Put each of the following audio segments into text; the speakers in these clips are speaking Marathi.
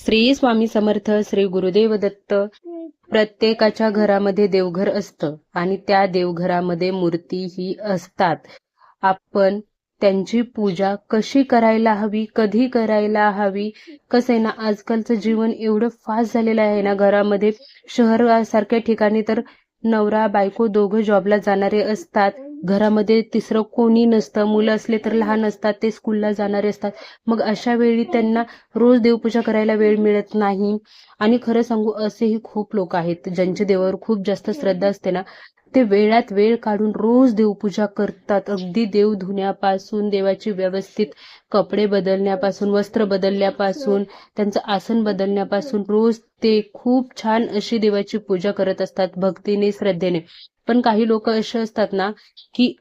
श्री स्वामी समर्थ श्री गुरुदेव दत्त. प्रत्येकाच्या घरामध्ये देवघर असतं आणि त्या देवघरामध्ये मूर्ती ही असतात. आपण त्यांची पूजा कशी करायला हवी कधी करायला हवी कसं आहे ना आजकालचं जीवन एवढं फास्ट झालेलं आहे ना घरामध्ये शहरासारख्या ठिकाणी तर नवरा बायको दोघं जॉबला जाणारे असतात. घरामध्ये तिसरं कोणी नसतं मुलं असले तर लहान असतात ते स्कूलला जाणारे असतात. मग अशा वेळी त्यांना रोज देवपूजा करायला वेळ मिळत नाही. आणि खरं सांगू असेही खूप लोक आहेत ज्यांच्या देवावर खूप जास्त श्रद्धा असते ना ते वेळात वेळ काढून रोज देवपूजा करतात. अगदी देव धुण्यापासून देवाची व्यवस्थित कपडे बदलण्यापासून वस्त्र बदलण्यापासून त्यांचं आसन बदलण्यापासून रोज ते खूप छान अशी देवाची पूजा करत असतात भक्तीने श्रद्धेने. पण काही लोक असे असतात ना की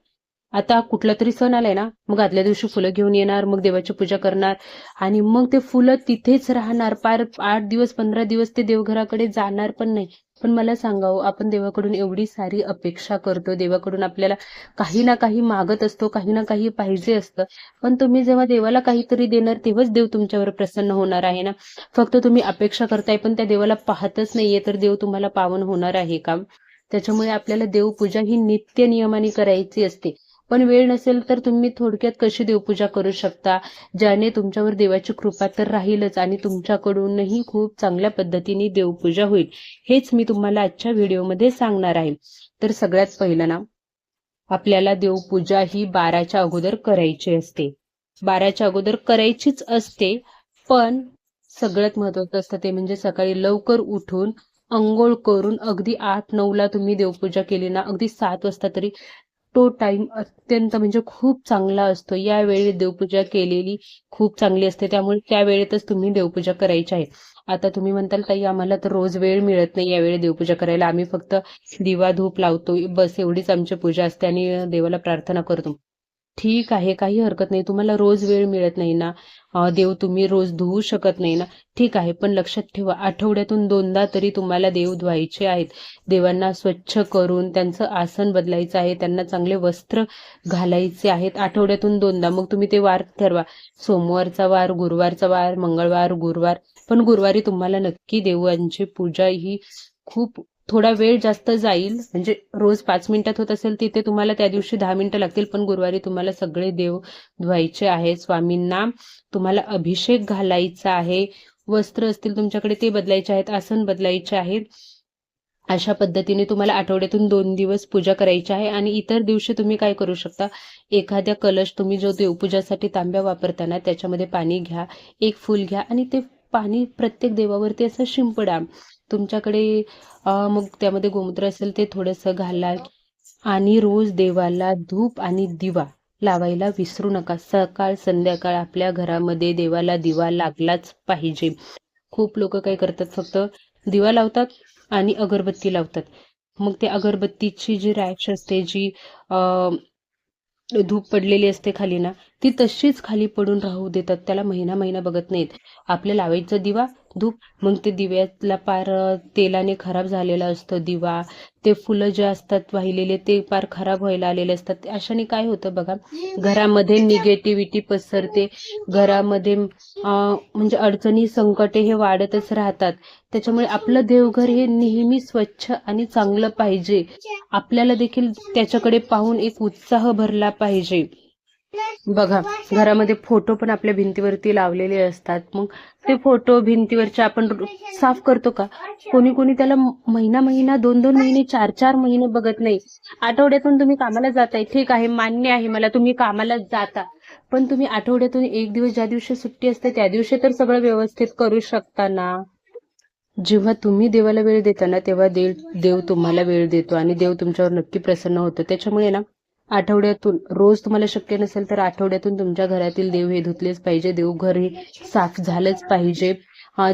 आता कुठला तरी सण आलाय ना मग आदल्या दिवशी फुलं घेऊन येणार मग देवाची पूजा करणार आणि मग ते फुलं तिथेच राहणार. पार आठ दिवस पंधरा दिवस ते देवघराकडे जाणार पण नाही. पण मला सांगावं हो, आपण देवाकडून एवढी सारी अपेक्षा करतो देवाकडून आपल्याला काही ना काही मागत असतो काही ना काही पाहिजे असतं. पण तुम्ही जेव्हा देवाला काहीतरी देणार तेव्हाच देव तुमच्यावर प्रसन्न होणार आहे ना. फक्त तुम्ही अपेक्षा करताय पण त्या देवाला पाहतच नाहीये तर देव तुम्हाला पावन होणार आहे का? त्याच्यामुळे आपल्याला देवपूजा ही नित्य नियमाने करायची असते. पण वेळ नसेल तर तुम्ही थोडक्यात कशी देवपूजा करू शकता ज्याने तुमच्यावर देवाची कृपा तर राहीलच आणि तुमच्याकडूनही खूप चांगल्या पद्धतीने देवपूजा होईल. हेच मी तुम्हाला आजच्या व्हिडिओमध्ये सांगणार आहे. तर सगळ्यात पहिलं ना आपल्याला देवपूजा ही बाराच्या अगोदर करायची असते. बाराच्या अगोदर करायचीच असते पण सगळ्यात महत्वाचं असतं ते म्हणजे सकाळी लवकर उठून अंघोळ करून अगदी आठ नऊला तुम्ही देवपूजा केली ना अगदी सात वाजता तरी तो टाइम अत्यंत म्हणजे खूप चांगला असतो. यावेळी देवपूजा केलेली खूप चांगली असते. त्यामुळे त्या वेळेतच तुम्ही देवपूजा करायची आहे. आता तुम्ही म्हणताल ताई आम्हाला तर रोज वेळ मिळत नाही यावेळी देवपूजा करायला. आम्ही फक्त दिवा धूप लावतो बस एवढीच आमची पूजा असते आणि देवाला प्रार्थना करतो. ठीक आहे काही हरकत नाही. तुम्हाला रोज वेळ मिळत नाही ना. देव तुम्ही रोज धुवू शकत नाही ना. ठीक आहे पण लक्षात ठेवा आठवड्यातून दोनदा तरी तुम्हाला देव धुवायचे आहेत. देवांना स्वच्छ करून त्यांचं आसन बदलायचं आहे. त्यांना चांगले वस्त्र घालायचे आहेत. आठवड्यातून दोनदा. मग तुम्ही ते वार ठरवा. सोमवारचा वार गुरुवारचा वार मंगळवार गुरुवार. पण गुरुवारी तुम्हाला नक्की देवांची पूजा ही खूप थोडा वेळ जास्त जाईल. म्हणजे रोज पाच मिनिटात होत असेल तिथे तुम्हाला त्या दिवशी दहा मिनिटं लागतील पण गुरुवारी तुम्हाला सगळे देव धुवायचे आहे स्वामींना तुम्हाला अभिषेक घालायचा आहे. वस्त्र असतील तुमच्याकडे ते बदलायचे आहेत आसन बदलायचे आहेत. अशा पद्धतीने तुम्हाला आठवड्यातून दोन दिवस पूजा करायची आहे आणि इतर दिवशी तुम्ही काय करू शकता? एखाद्या कलश तुम्ही जो देवपूजासाठी तांब्या वापरताना त्याच्यामध्ये पाणी घ्या एक फूल घ्या आणि ते पाणी प्रत्येक देवावरती असं शिंपडा. तुमच्याकडे मग त्यामध्ये गोमूत्र असेल ते थोडंसं घाला आणि रोज देवाला धूप आणि दिवा लावायला विसरू नका. सकाळ संध्याकाळ आपल्या घरामध्ये देवाला दिवा लागलाच पाहिजे. खूप लोक काय करतात फक्त दिवा लावतात आणि अगरबत्ती लावतात. मग ते अगरबत्तीची जी रॅश असते जी अं, धूप पडलेली असते खाली ना ती तशीच खाली पडून राहू देतात. त्याला महिना महिना बघत नाहीत. आपल्या लावायचं दिवा धूप मग ते दिव्यातला पार तेलाने खराब झालेला असतो दिवा. ते फुलं जे असतात वाहिलेले ते पार खराब व्हायला आलेले असतात. अशाने काय होतं बघा? घरामध्ये निगेटिव्हिटी पसरते. घरामध्ये म्हणजे अडचणी संकटे हे वाढतच राहतात. त्याच्यामुळे आपलं देवघर हे नेहमी स्वच्छ आणि चांगलं पाहिजे. आपल्याला देखील त्याच्याकडे पाहून एक उत्साह भरला पाहिजे. बघा घरामध्ये फोटो पण आपल्या भिंतीवरती लावलेले असतात. मग ते फोटो भिंतीवरचे आपण साफ करतो का? कोणी कोणी त्याला महिना महिना दोन दोन महिने चार चार महिने बघत नाही. आठवड्यातून तुम्ही कामाला जाताय. ठीक आहे मान्य आहे मला तुम्ही कामाला जाता. पण तुम्ही आठवड्यातून एक दिवस ज्या दिवशी सुट्टी असते त्या दिवशी तर सगळं व्यवस्थित करू शकता ना? जेव्हा तुम्ही देवाला वेळ देता ना तेव्हा देव देव तुम्हाला वेळ देतो. आणि देव तुमच्यावर नक्की प्रसन्न होतो. त्याच्यामुळे ना आठवड्यातून रोज तुम्हाला शक्य नसेल तर आठवड्यातून तुमच्या घरातील देव हे धुतलेच पाहिजे देवघर हे साफ झालंच पाहिजे.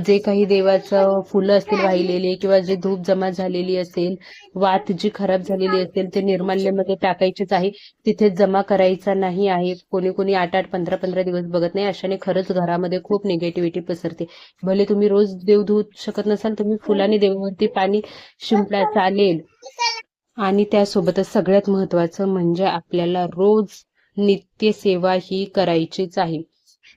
जे काही देवाचं फुलं असतील वाहिलेली किंवा जे धूप जमा झालेली असेल वात जी खराब झालेली असेल ते निर्माल्यमध्ये टाकायचीच आहे. तिथे जमा करायचा नाही आहे. कोणी कोणी आठ आठ पंधरा पंधरा दिवस बघत नाही. अशाने खरंच घरामध्ये खूप निगेटिव्हिटी पसरते. भले तुम्ही रोज देव धुवू शकत नसाल तुम्ही फुलाने देवावरती पाणी शिंपला चालेल. आणि त्यासोबतच सगळ्यात महत्वाचं म्हणजे आपल्याला रोज नित्यसेवा ही करायचीच आहे.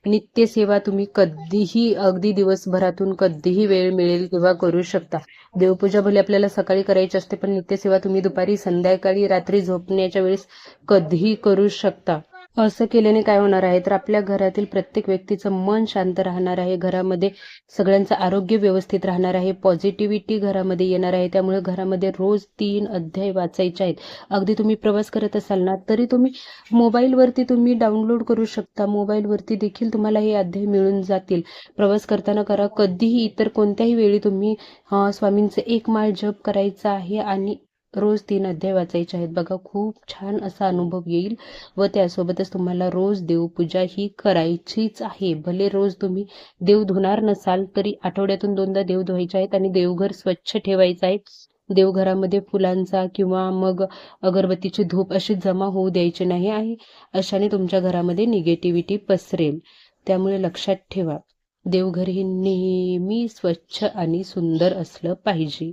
नित्यसेवा तुम्ही कधीही अगदी दिवसभरातून कधीही वेळ मिळेल किंवा करू शकता. देवपूजा भले आपल्याला सकाळी करायची असते पण नित्यसेवा तुम्ही दुपारी संध्याकाळी रात्री झोपण्याच्या वेळेस कधीही करू शकता. असं केल्याने काय होणार आहे? तर आपल्या घरातील प्रत्येक व्यक्तीचं मन शांत राहणार आहे. घरामध्ये सगळ्यांचं आरोग्य व्यवस्थित राहणार आहे. पॉझिटिव्हिटी घरामध्ये येणार आहे. त्यामुळे घरामध्ये रोज तीन अध्याय वाचायचे आहेत. अगदी तुम्ही प्रवास करत असाल ना तरी तुम्ही मोबाईलवरती तुम्ही डाउनलोड करू शकता. मोबाईलवरती देखील तुम्हाला हे अध्याय मिळून जातील. प्रवास करताना करा. कधीही इतर कोणत्याही वेळी तुम्ही स्वामींचं स्वामींचे एक माळ जप करायचा आहे आणि रोज तीन अध्याय वाचायचे आहेत. बघा खूप छान असा अनुभव येईल व त्यासोबतच तुम्हाला रोज देवपूजा ही करायचीच आहे. भले रोज तुम्ही देव धुणार नसाल तरी आठवड्यातून दोनदा देव धुवायचे आहेत आणि देवघर स्वच्छ ठेवायचं आहे. देवघरामध्ये फुलांचा किंवा मग अगरबत्तीची धूप अशी जमा होऊ द्यायची नाही आहे. अशाने तुमच्या घरामध्ये निगेटिव्हिटी पसरेल. त्यामुळे लक्षात ठेवा देवघर हे नेहमी स्वच्छ आणि सुंदर असलं पाहिजे.